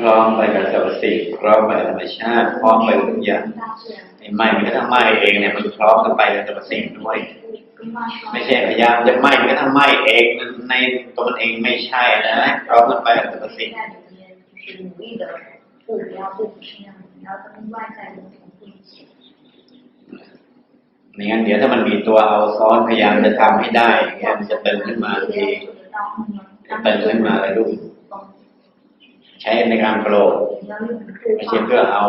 พร้อมไปกับสรรพสิ่งพร้อมไปธรรมชาติพร้อมไปทุกอย่างไอ้ไหม้มันก็ทั้งไหม้เองเนี่ยมันพร้อมกันไปกับสรรพสิ่งด้วย ไม่ใช่พยายามจะไหม้มันก็ทั้งไหม้เองในตัวมันเองไม่ใช่นะพร้อมกันไปกับสรรพสิ่งไม่งั้นเดี๋ยวถ้ามันมีตัวเอาซ้อนพยายามจะทำให้ได้เงี้ยมันจะเติมขึ้นมาเองเติมขึ้นมาเลยลูก ใช้ในการโกรธไม่ใช่เพื่อเอา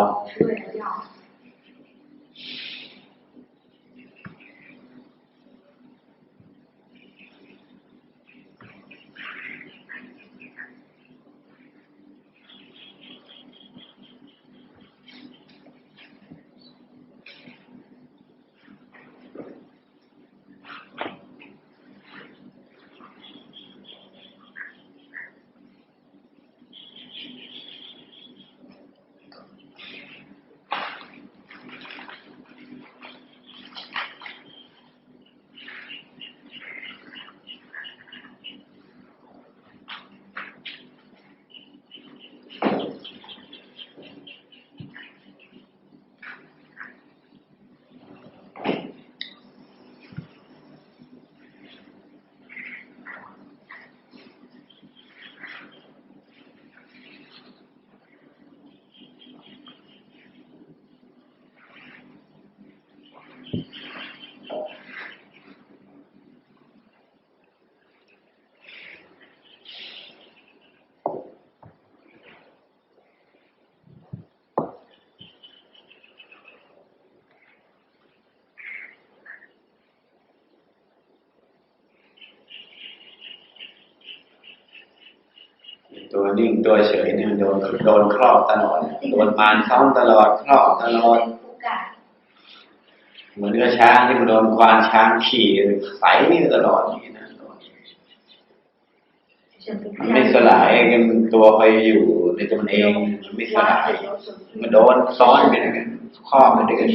ตัวนิ่งตัวเฉยเนี่ยโดนโดนครอบตลอดโดนมารซ้อมตลอดครอบตลอดเหมือนเนื้อช้างที่มันโดนควานช้างขี่ใส่นี่ตลอดนี่นะมันไม่สลายมันตัวไปอยู่ในตัวมันเองมันไม่สลายมันโดนซ้อนไปด้วยกันครอบไปด้วยกัน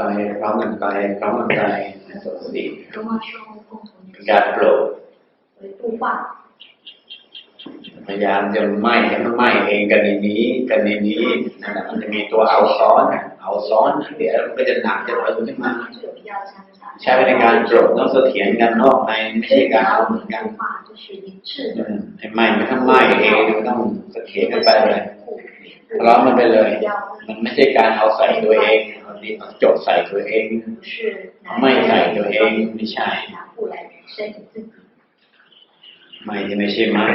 ไปพร้อมกันไปพร้อมกันไปนะสติเป็การโปรดพยายามจะไหม่ให้มันไหม้เองกันในนี้กันในนี้นะมันจะมีตัวเอาซ้อนเอาซ้อนเดี๋ยวมันก็จะหนักจะตึงขึ้นมาใช้ในการโปรกต้องเสถียรกันนอกในไม่ใช่การเอาเหมือนกันไอ้ไม่มันถ้าไหม้เองมันต้องเสถียรกันไปเลยพร้อมมันไปเลย มันไม่ใช่การเอาใส่ตัวเอง นี้จดใส่ตัวเอง ไม่ใส่ตัวเองไม่ใช่ไม่ไม่ใช่ไม่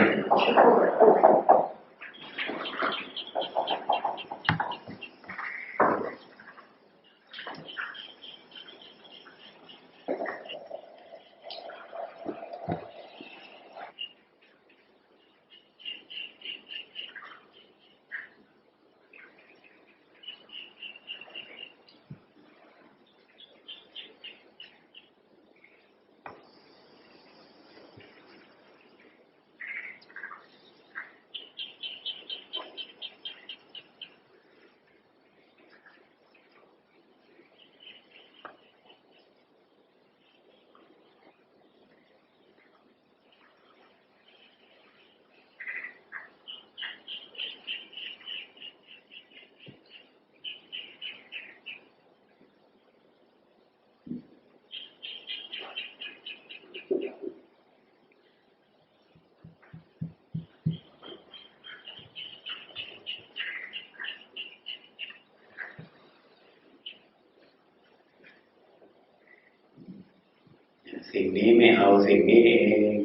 สิ่งนี้ไม่เอาสิ่งนี้เอง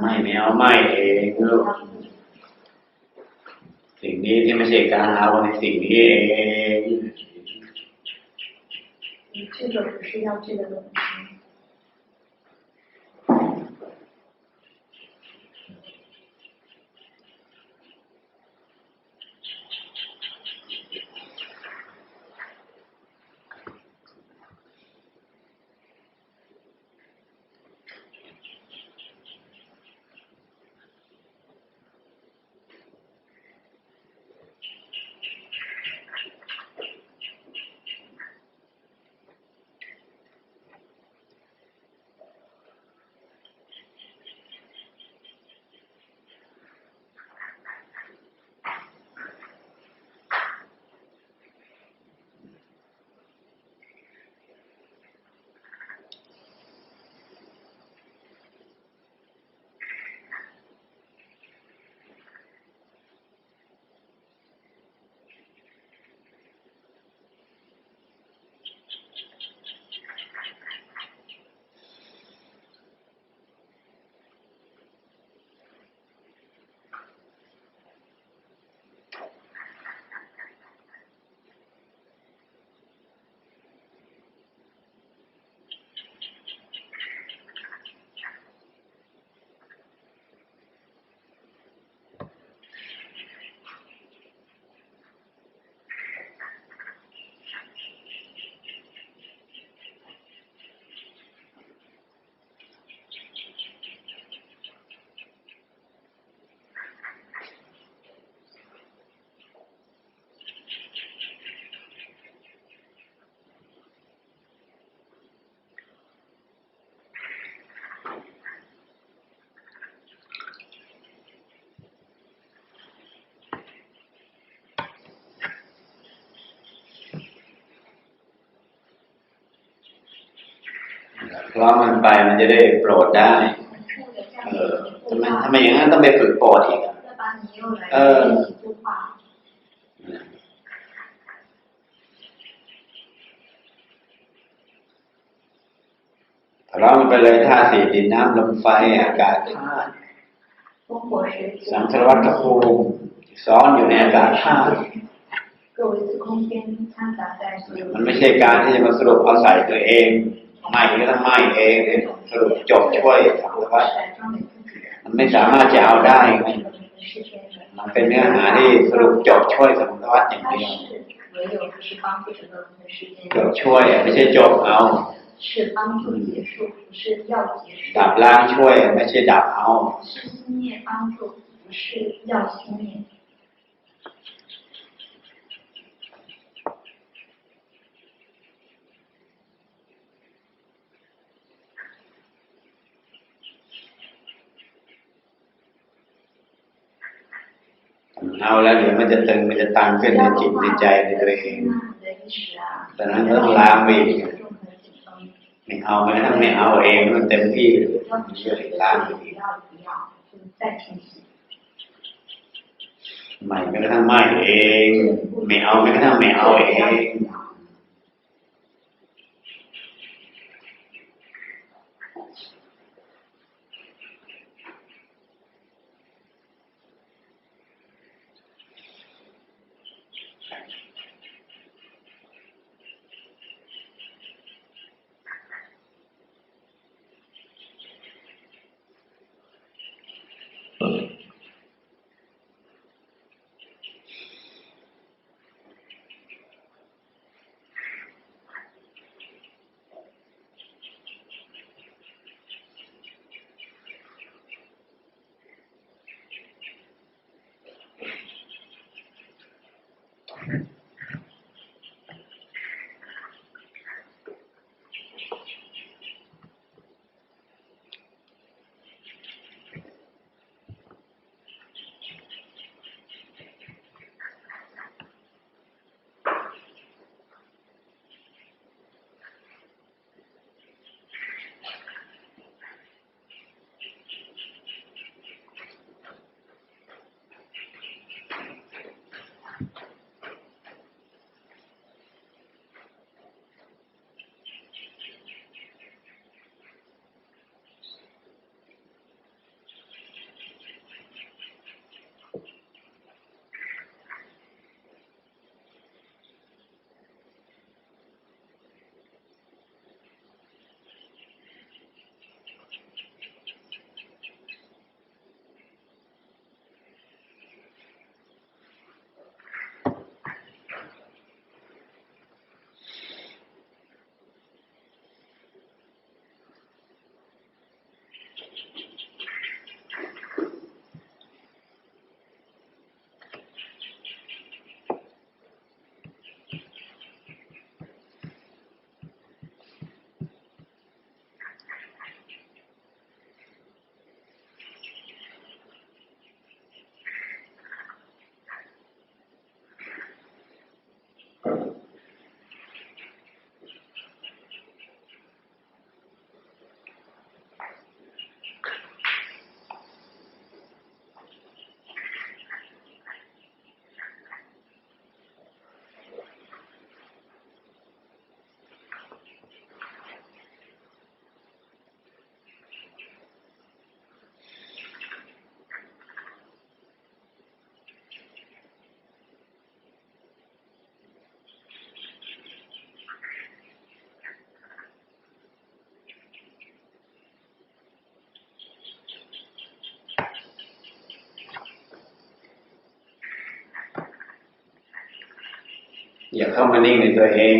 ไม่ไม่เอาไม่เองลูกสิ่งนี้ที่ไม่ใช่การเอาในสิ่งนี้เอง เพราะมันไปมันจะได้โปรดได้ เออทำไมทำไมอย่างนั้นต้องไปฝึกโปรดอีกเออพร้องไปเลยท่าสี่ดินน้ำลมไฟอากาศธาตุสังสารวัฏภูมิซ้อนอยู่ในอากาศธาตุมันไม่ใช่การที่จะมาสรุปเอาใส่ตัวเอง ไม่ก็ต้องไม่เองสรุปจบช่วยทำว่ามันไม่สามารถจะเอาได้มันเป็นเนื้อหาที่สรุปจบช่วยสังวัตอย่างเดียวจบช่วยไม่ใช่จบเอาดับล้างช่วยไม่ใช่ดับเอา เอาแล้วเดี๋ยวมันจะตึงมันจะตันขึ้นในจิตในใจในตัวเองแต่นั้นก็ลามอีกไม่เอาไม่ทั้งไม่เอาเองมันเต็มที่เชื่อลามอีกใหม่ก็ทั้งไม่เอง ไม่เอาไม่ทั้งไม่เอาเอง Amen. อย่าเข้ามานิ่งในตัวเอง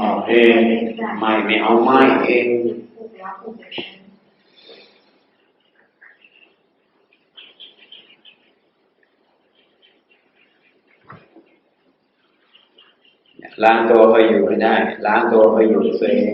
ออกเองไม่ไม่เอาไม่เองล้างตัวเขาอยู่ให้ได้ ล้างตัวเขาอยู่เอง